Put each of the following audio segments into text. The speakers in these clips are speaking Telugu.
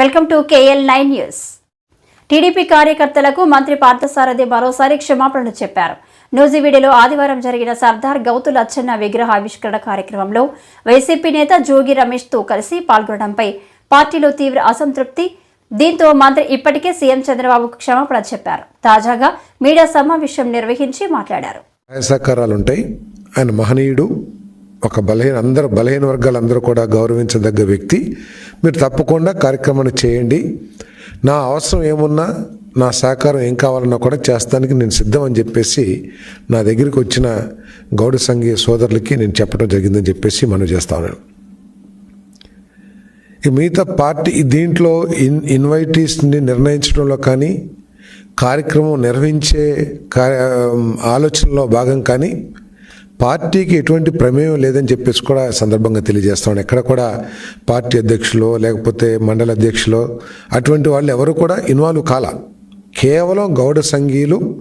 Welcome to KL nine news. TDP కార్యకర్తలకు మంత్రి పార్థసారథి మరోసారి క్షమాపణలు చెప్పారు. న్యూజివీడిలో ఆదివారం జరిగిన సర్దార్ గౌతుల్ అచ్చన్న విగ్రహ ఆవిష్కరణ కార్యక్రమంలో వైసీపీ నేత జోగి రమేష్తో కలిసి పాల్గొనడంపై పార్టీలో తీవ్ర అసంతృప్తి. దీంతో మంత్రి ఇప్పటికే సీఎం చంద్రబాబుకు క్షమాపణ చెప్పారు. తాజాగా మీడియా సమావేశం నిర్వహించి మాట్లాడారు. ఉంటాయి ఆయన మహనీయుడు. ఒక బలహీన అందరు బలహీన వర్గాలందరూ కూడా గౌరవించదగ్గ వ్యక్తి. మీరు తప్పకుండా కార్యక్రమాన్ని చేయండి. నా అవసరం ఏమున్నా నా సహకారం ఏం కావాలన్నా కూడా చేస్తానికి నేను సిద్ధం అని చెప్పేసి నా దగ్గరికి వచ్చిన గౌడ సంఘీయ సోదరులకి నేను చెప్పడం జరిగిందని చెప్పేసి మనం చేస్తా ఉన్నాను. మిగతా పార్టీ దీంట్లో ఇన్ ఇన్వైటీస్ని నిర్ణయించడంలో కానీ కార్యక్రమం నిర్వహించే కార్య ఆలోచనలో భాగం కానీ పార్టీకి ఎటువంటి ప్రమేయం లేదని చెప్పేసి కూడా సందర్భంగా తెలియజేస్తాం ఎక్కడ కూడా పార్టీ అధ్యక్షులు లేకపోతే మండల అధ్యక్షులు అటువంటి వాళ్ళు ఎవరు కూడా ఇన్వాల్వ్ కాల. కేవలం గౌడ సంఘీయులు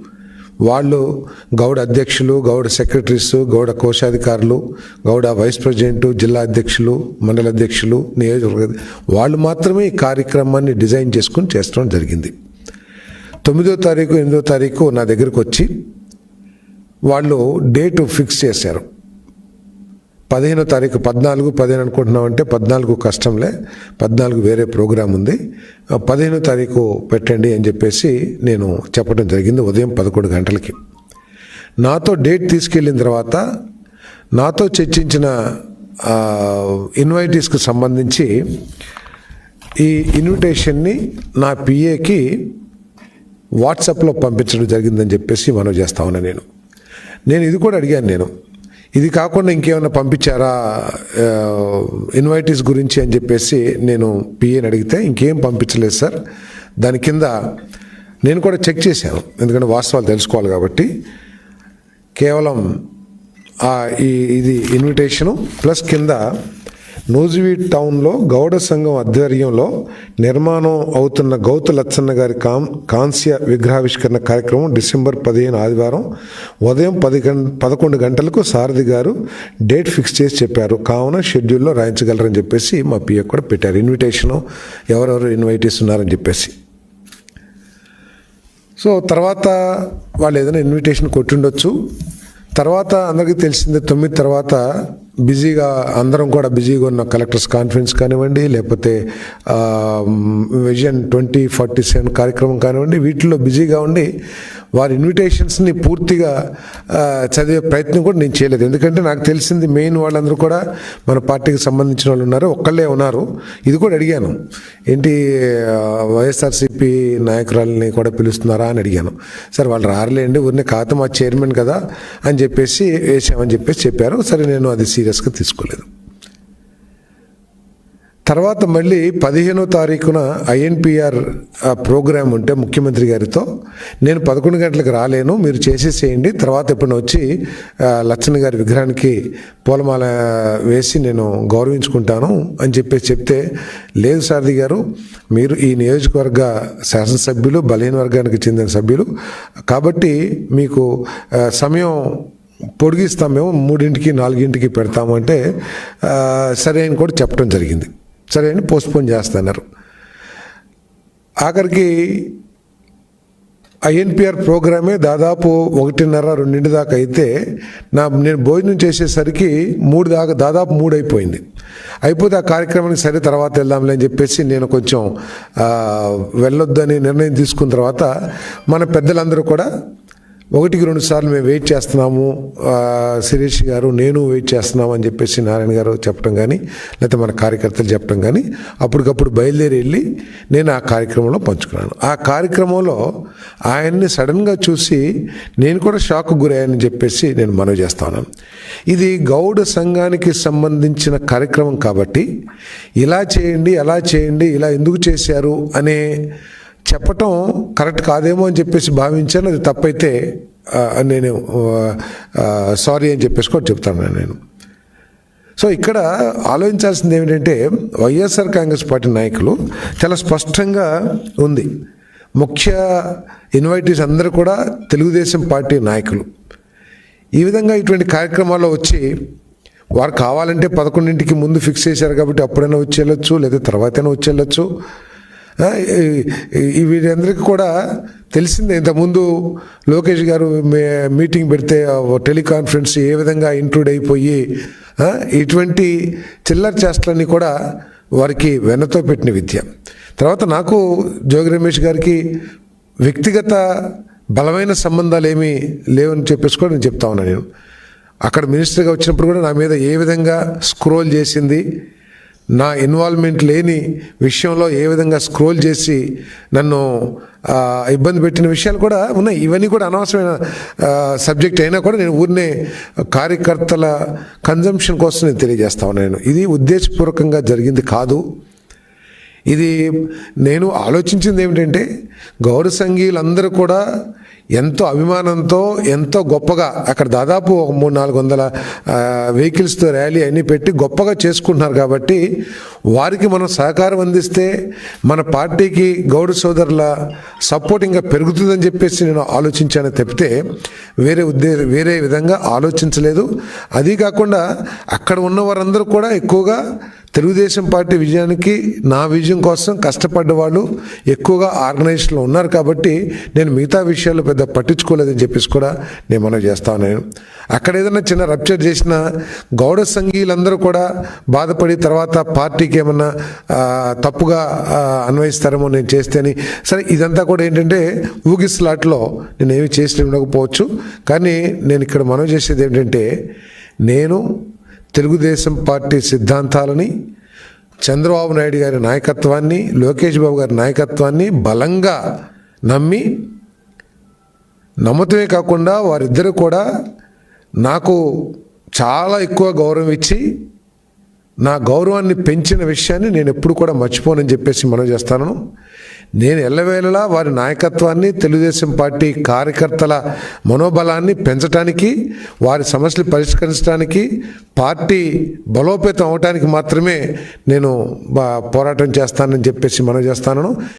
వాళ్ళు గౌడ అధ్యక్షులు గౌడ సెక్రటరీస్ గౌడ కోశాధికారులు గౌడ వైస్ ప్రెసిడెంట్ జిల్లా అధ్యక్షులు మండల అధ్యక్షులు నియోజకవర్గ వాళ్ళు మాత్రమే ఈ కార్యక్రమాన్ని డిజైన్ చేసుకుని చేస్తడం జరిగింది. తొమ్మిదో తారీఖు ఎనిమిదో తారీఖు నా దగ్గరకు వచ్చి వాళ్ళు డేటు ఫిక్స్ చేశారు. పదిహేనో తారీఖు పద్నాలుగు పదిహేను అనుకుంటున్నామంటే పద్నాలుగు కష్టంలే పద్నాలుగు వేరే ప్రోగ్రాం ఉంది. పదిహేనో తారీఖు పెట్టండి అని చెప్పేసి నేను చెప్పడం జరిగింది ఉదయం పదకొండు గంటలకి. నాతో డేట్ తీసుకెళ్ళిన తర్వాత నాతో చర్చించిన ఇన్వైటీస్కి సంబంధించి ఈ ఇన్విటేషన్ని నా పిఏకి వాట్సాప్లో పంపించడం జరిగిందని చెప్పేసి మనం చేస్తా ఉన్నా నేను. నేను ఇది కూడా అడిగాను నేను. ఇది కాకుండా ఇంకేమైనా పంపించారా ఇన్వైటీస్ గురించి అని చెప్పేసి నేను పిఏని అడిగితే ఇంకేం పంపించలేదు సార్. దాని కింద నేను కూడా చెక్ చేశాను ఎందుకంటే వాస్తవాలు తెలుసుకోవాలి కాబట్టి. కేవలం ఈ ఇది ఇన్విటేషను ప్లస్ కింద నూజివీడ్ టౌన్లో గౌడ సంఘం ఆధ్వర్యంలో నిర్మాణం అవుతున్న గౌత లచ్చన్న గారి కాం కాంస్య విగ్రహావిష్కరణ కార్యక్రమం డిసెంబర్ పదిహేను ఆదివారం ఉదయం పది గంట పదకొండు గంటలకు సారథి గారు డేట్ ఫిక్స్ చేసి చెప్పారు. కావున షెడ్యూల్లో రాయించగలరని చెప్పేసి మా పిఏ కూడా పెట్టారు. ఇన్విటేషను ఎవరెవరు ఇన్వైటీస్ ఉన్నారని చెప్పేసి. సో తర్వాత వాళ్ళు ఏదైనా ఇన్విటేషన్ కొట్టుండొచ్చు. తర్వాత అందరికీ తెలిసిందే తొమ్మిది తర్వాత బిజీగా అందరం కూడా బిజీగా ఉన్న కలెక్టర్స్ కాన్ఫరెన్స్ కానివ్వండి లేకపోతే విజన్ ట్వంటీ ఫార్టీ సెవెన్ కార్యక్రమం కానివ్వండి వీటిల్లో బిజీగా ఉండి వారి ఇన్విటేషన్స్ని పూర్తిగా చదివే ప్రయత్నం కూడా నేను చేయలేదు. ఎందుకంటే నాకు తెలిసింది మెయిన్ వాళ్ళందరూ కూడా మన పార్టీకి సంబంధించిన వాళ్ళు ఉన్నారు ఒక్కళ్ళే ఉన్నారు. ఇది కూడా అడిగాను. ఏంటి వైఎస్ఆర్సీపీ నాయకురాలని కూడా పిలుస్తున్నారా అని అడిగాను. సార్ వాళ్ళు రారలేండి ఊరిని కాదు మా చైర్మన్ కదా అని చెప్పేసి వేసామని చెప్పేసి చెప్పారు. సరే నేను అది సీరియస్గా తీసుకోలేదు. తర్వాత మళ్ళీ పదిహేనో తారీఖున ఐఎన్పిఆర్ ప్రోగ్రామ్ ఉంటే ముఖ్యమంత్రి గారితో. నేను పదకొండు గంటలకు రాలేను మీరు చేసేసేయండి. తర్వాత ఎప్పుడైనా వచ్చి లచ్చన్ గారి విగ్రహానికి పూలమాల వేసి నేను గౌరవించుకుంటాను అని చెప్పేసి చెప్తే లేదు సారథి గారు మీరు ఈ నియోజకవర్గ శాసనసభ్యులు బలహీన వర్గానికి చెందిన సభ్యులు. కాబట్టి మీకు సమయం పొడిగిస్తాం మేము మూడింటికి నాలుగింటికి పెడతామంటే సరే అని కూడా చెప్పడం జరిగింది. సరే అని పోస్ట్పోన్ చేస్తున్నారు. ఆఖరికి ఐఎన్పిఆర్ ప్రోగ్రామే దాదాపు ఒకటిన్నర రెండింటి దాకా అయితే నా నేను భోజనం చేసేసరికి మూడు దాకా దాదాపు మూడు అయిపోయింది. అయిపోతే ఆ కార్యక్రమానికి సరే తర్వాత వెళ్దాంలే అని చెప్పేసి నేను కొంచెం వెళ్ళొద్దని నిర్ణయం తీసుకున్న తర్వాత మన పెద్దలందరూ కూడా ఒకటికి రెండు సార్లు మేము వెయిట్ చేస్తున్నాము. శిరీష్ గారు నేను వెయిట్ చేస్తున్నాము అని చెప్పేసి నారాయణ గారు చెప్పడం కానీ లేకపోతే మన కార్యకర్తలు చెప్పడం కానీ అప్పటికప్పుడు బయలుదేరి వెళ్ళి నేను ఆ కార్యక్రమంలో పంచుకున్నాను. ఆ కార్యక్రమంలో ఆయన్ని సడన్గా చూసి నేను కూడా షాక్ గురయ్యానని చెప్పేసి నేను మనవి చేస్తా ఉన్నాను. ఇది గౌడ సంఘానికి సంబంధించిన కార్యక్రమం కాబట్టి ఇలా చేయండి అలా చేయండి ఇలా ఎందుకు చేశారు అనే చెప్పటం కరెక్ట్ కాదేమో అని చెప్పేసి భావించాను. అది తప్పైతే నేను సారీ అని చెప్పేసి కూడా చెప్తాను నేను సో ఇక్కడ ఆలోచించాల్సింది ఏమిటంటే వైఎస్ఆర్ కాంగ్రెస్ పార్టీ నాయకులు చాలా స్పష్టంగా ఉంది. ముఖ్య ఇన్వైటీస్ అందరూ కూడా తెలుగుదేశం పార్టీ నాయకులు. ఈ విధంగా ఇటువంటి కార్యక్రమాల్లో వచ్చి వారు కావాలంటే పదకొండింటికి ముందు ఫిక్స్ చేశారు కాబట్టి అప్పుడైనా వచ్చేయచ్చు లేదా తర్వాతైనా వచ్చేయచ్చు. వీరందరికీ కూడా తెలిసిందే ఇంతకుముందు లోకేష్ గారు మే- మీటింగ్ పెడితే టెలికాన్ఫరెన్స్ ఏ విధంగా ఇంక్లూడ్ అయిపోయి ఇటువంటి చిల్లర చేష్టలన్నీ కూడా వారికి వెన్నతో పెట్టిన విద్య. తర్వాత నాకు జోగి రమేష్ గారికి వ్యక్తిగత బలమైన సంబంధాలు ఏమీ లేవని చెప్పేసి కూడా నేను చెప్తా ఉన్నాను నేను. అక్కడ మినిస్టర్గా వచ్చినప్పుడు కూడా నా మీద ఏ విధంగా స్క్రోల్ చేసింది నా ఇన్వాల్వ్మెంట్ లేని విషయంలో ఏ విధంగా స్క్రోల్ చేసి నన్ను ఇబ్బంది పెట్టిన విషయాలు కూడా ఉన్నాయి. ఇవన్నీ కూడా అనవసరమైన సబ్జెక్ట్ అయినా కూడా నేను ఊరినే కార్యకర్తల కన్జంప్షన్ కోసం నేను తెలియజేస్తా ఉన్నాను. ఇది ఉద్దేశపూర్వకంగా జరిగింది కాదు. ఇది నేను ఆలోచించింది ఏమిటంటే గౌరవ సంఘీయులందరూ కూడా ఎంతో అభిమానంతో ఎంతో గొప్పగా అక్కడ దాదాపు ఒక మూడు నాలుగు వందల వెహికల్స్తో ర్యాలీ అన్నీ పెట్టి గొప్పగా చేసుకుంటున్నారు కాబట్టి వారికి మనం సహకారం అందిస్తే మన పార్టీకి గౌడ సోదరుల సపోర్ట్ ఇంకా పెరుగుతుందని చెప్పేసి నేను ఆలోచించాను తప్పితే వేరే ఉద్దే వేరే విధంగా ఆలోచించలేదు. అది కాకుండా అక్కడ ఉన్న వారందరూ కూడా ఎక్కువగా తెలుగుదేశం పార్టీ విజయానికి నా విజయం కోసం కష్టపడ్డ వాళ్ళు ఎక్కువగా ఆర్గనైజేషన్లో ఉన్నారు కాబట్టి నేను మిగతా విషయాలు పెద్ద పట్టించుకోలేదని చెప్పేసి కూడా నేను మనం చేస్తాను నేను అక్కడ ఏదైనా చిన్న రప్చర్ చేసిన గౌడ సంఘీయులందరూ కూడా బాధపడి తర్వాత పార్టీకి ఏమన్నా తప్పుగా అన్వయిస్తారేమో నేను చేస్తే అని సరే ఇదంతా కూడా ఏంటంటే ఊగిస్లాట్లో నేను ఏమి చేసి ఉండకపోవచ్చు. కానీ నేను ఇక్కడ మనం చేసేది ఏంటంటే నేను తెలుగుదేశం పార్టీ సిద్ధాంతాలని చంద్రబాబు నాయుడు గారి నాయకత్వాన్ని లోకేష్ బాబు గారి నాయకత్వాన్ని బలంగా నమ్మి నమ్మటమే కాకుండా వారిద్దరూ కూడా నాకు చాలా ఎక్కువ గౌరవం ఇచ్చి నా గౌరవాన్ని పెంచిన విషయాన్ని నేను ఎప్పుడు కూడా మర్చిపోనని చెప్పేసి మనం చేస్తాను. నేను ఎల్లవేళలా వారి నాయకత్వాన్ని తెలుగుదేశం పార్టీ కార్యకర్తల మనోబలాన్ని పెంచడానికి వారి సమస్యలు పరిష్కరించడానికి పార్టీ బలోపేతం అవడానికి మాత్రమే నేను బా- పోరాటం చేస్తానని చెప్పేసి మనం చేస్తాను.